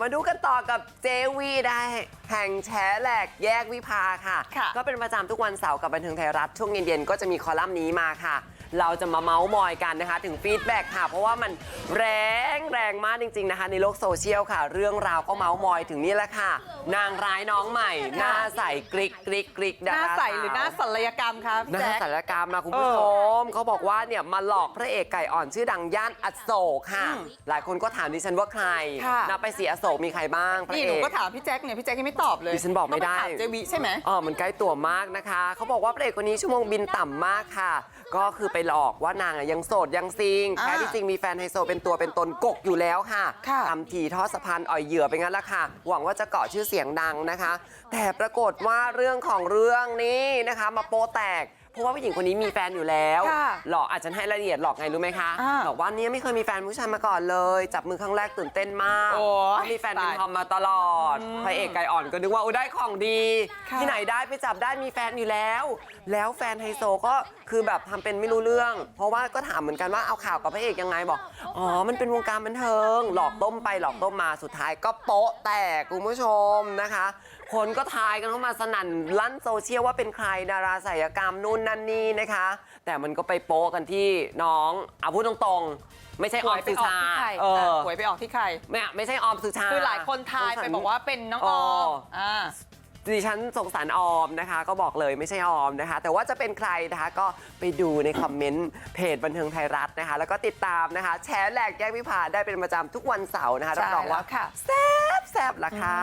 มาดูกันต่อกับเจวีได้ แห่งแฉแหลกแยกวิภาค่ะ ค่ะ ก็เป็นประจำทุกวันเสาร์กับบันเทิงไทยรัฐ ช่วงเย็นๆก็จะมีคอลัมน์นี้มาค่ะ เราจะมาเมาส์มอยกันนะคะ ถึงฟีดแบ็กค่ะ เพราะว่ามันแรงแรงมากจริง ๆนะคะ ในโลกโซเชียลค่ะ เรื่องราวก็เมาส์มอยถึงนี่แหละค่ะ นางร้ายน้องใหม่ หน้าใสกริกกริกกริกหน้าใสหรือหน้าศัลยกรรมครับหน้าแจ๊ค ศัลยกรรมมาคุณผู้ชมเขาบอกว่าเนี่ยมาหลอกพระเอกไก่อ่อนชื่อดังย่านอโศกค่ะอืมหลายคนก็ถามดิฉันว่าใครค่ะ นับไปสีอโศกมีใครบ้างพระนี่เอหนูกก็ถามพี่แจ๊คเนี่ยพี่แจ๊คยังไม่ตอบเลยดิฉันบอกไม่ได้ ต้งปถามเจวิใช่ไหม อ๋อมันใกล้ตัวมากนะคะ เขาบอกว่าพระเอกคนนี้ชั่วโมงบินต่ำมากค่ะ ก็คือไปหลอกว่านางอะยังโสดยังซิงอ่าแท้ที่จริงมีแฟนไฮโซเป็นตัวเป็นตนกกอยู่แล้วค่ะค่ะ ทำทีทอดสะพานอ่อยเหยื่อไปงั้นละค่ะ หวังว่าจะเกาะชื่อเสียงดังนะคะ แต่ปรากฏว่าเรื่องของเรื่องนี้นะคะ มาโปแตกเพราะว่าผู้หญิงคนนี้มีแฟนอยู่แล้วค่ะหลอกอาจจะให้รายละเอียดหลอกไงรู้ไหมคะอ่าบอกว่าเนี่ยไม่เคยมีแฟนผู้ชายมาก่อนเลย จับมือครั้งแรกตื่นเต้นมากโอ้ยเพราะมีแฟนเป็นตายทอมมาตลอดพระเอกไก่อ่อนก็นึกว่าอุ้ยได้ของดีค่ะที่ไหนได้ไปจับได้มีแฟนอยู่แล้ว แล้วแฟนไฮโซก็คือแบบทำเป็นไม่รู้เรื่อง เพราะว่าก็ถามเหมือนกันว่าเอาข่าวกับพระเอกยังไงบอกอ๋อมันเป็นวงการบันเทิง หลอกต้มไปหลอกต้มมาสุดท้ายก็โป๊ะแตกคุณผู้ชมนะคะ คนก็ทายกันเข้ามาสนั่นลั่นโซเชียลว่าเป็นใครดาราศัลยกรรมนู่นนั่นนี่นะคะ แต่มันก็ไปโป๊ะกันที่น้องเอาพูดตรงๆ ไม่ใช่อหอวมยไปสุออกชาที่ใครเออหวยไปออกที่ใคร ไม่ไม่ใช่ออมสุชาคือหลายคนทายไปบอกว่าเป็นน้องออมอ่า ดิฉันสงสารออมนะคะ ก็บอกเลยไม่ใช่ออมนะคะ แต่ว่าจะเป็นใครนะคะก็ไปดูในคอมเมนต์เพจบันเทิงไทยรัฐนะคะ แล้วก็ติดตามนะคะ แชร์แหลกแยกวิพาได้เป็นประจำทุกวันเสาร์นะคะรับรองว่าใช่แล้วค่ะ แซ่บแซ่บละค่ะ